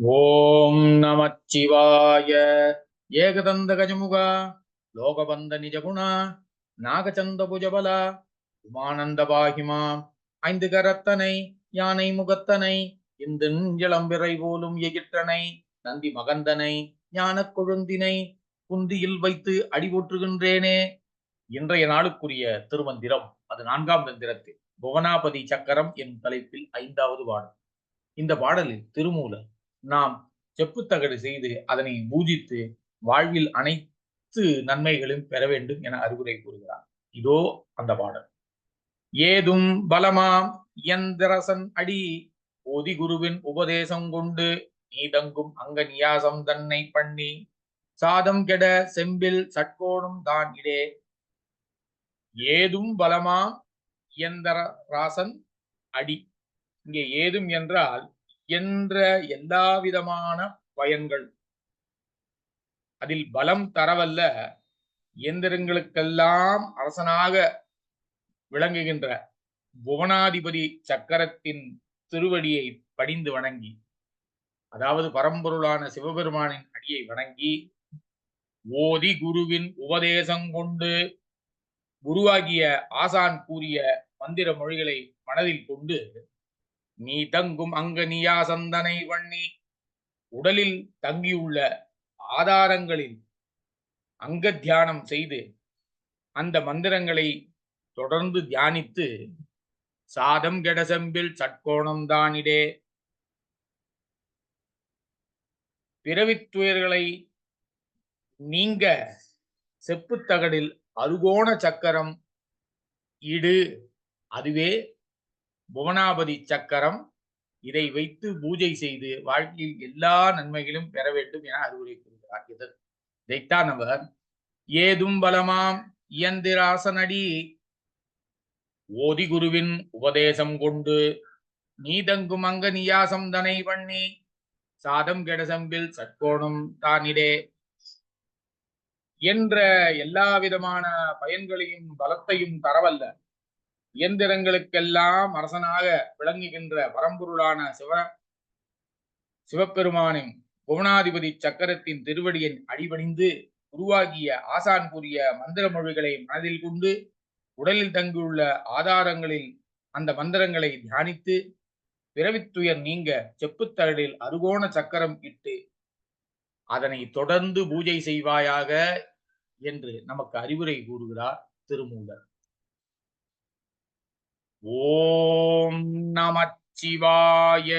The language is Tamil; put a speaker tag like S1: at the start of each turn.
S1: ஓம் நமச்சிவாய. ஏகதந்த கஜமுகா லோகபந்த நிஜகுணா நாகச்சந்த புஜபல உமானந்த பாகிமா ஐந்து கரத்தனை யானை முகத்தனை இந்திளம்பிறை போலும் எகிற்றனை நந்தி மகந்தனை ஞானக் கொழுந்தினை குந்தியில் வைத்து அடிபோற்றுகின்றேனே. இன்றைய நாளுக்குரிய திருமந்திரம் அது நான்காம் தந்திரத்தில் புவனாபதி சக்கரம் என் தலைப்பில் ஐந்தாவது பாடல். இந்த பாடலில் திருமூலர் நாம் செப்புத்தகடு செய்து அதனை பூஜித்து வாழ்வில் அனைத்து நன்மைகளும் பெற வேண்டும் என அறிவுரை கூறுகிறார். இதோ அந்த பாடல். ஏதும் பலமாம் இயந்திரசன் அடி. ஓதி குருவின் உபதேசம் கொண்டு நீதங்கும் அங்க நியாசம் தன்னை பண்ணி. சாதம் கெட செம்பில் சட்கோணம் தான் இடே. ஏதும் பலமாம் இயந்திர ராசன் அடி. இங்கே ஏதும் என்றால் என்ற எல்லா விதமான பயன்கள். அதில் பலம் தரவல்ல இயந்திரங்களுக்கெல்லாம் அரசனாக விளங்குகின்ற புவனாதிபதி சக்கரத்தின் திருவடியை படிந்து வணங்கி அதாவது பரம்பொருளான சிவபெருமானின் அடியை வணங்கி ஓதி குருவின் உபதேசம் கொண்டு குருவாகிய ஆசான் கூறிய மந்திர மொழிகளை மனதில் கொண்டு நீ தங்கும் அங்க நீயா சந்தனை வண்ணி உடலில் தங்கியுள்ள ஆதாரங்களில் அங்க தியானம் செய்து அந்த மந்திரங்களை தொடர்ந்து தியானித்து சாதம் கெடசெம்பில் சட்கோணம் தானிடே. பிறவித்துயர்களை நீங்க செப்புத்தகடில் அருகோண சக்கரம் இடு. அதுவே புவனாபதி சக்கரம் இதை வைத்து பூஜை செய்து வாழ்க்கையில் எல்லா நன்மைகளும் பெற வேண்டும் என அறிவுரை கூறுகிறார் இது இதைத்தான் அவர் ஏதும் பலமாம் இயந்திராசனடி ஓதி குருவின் உபதேசம் கொண்டு நீதங்கும் அங்க நியாசம் தனை பண்ணி சாதம் கெடசம்பில் சற்கோணம் தானிடே என்ற எல்லா விதமான பயன்களையும் பலத்தையும் தரவல்ல. இயந்திரங்களுக்கெல்லாம் அரசனாக விளங்குகின்ற பரம்பொருளான சிவ சிவபெருமானின் புவனாதிபதி சக்கரத்தின் திருவடியின் அடிபணிந்து உருவாகிய ஆசான் கூறிய மந்திர மொழிகளை மனதில் கொண்டு உடலில் தங்கியுள்ள ஆதாரங்களில் அந்த மந்திரங்களை தியானித்து பிறவித்துயர் நீங்க செப்புத்தகடில் அருகோண சக்கரம் இட்டு அதனை தொடர்ந்து பூஜை செய்வாயாக என்று நமக்கு அறிவுரை கூறுகிறார் திருமூலர். ஓம் நமச்சிவாய.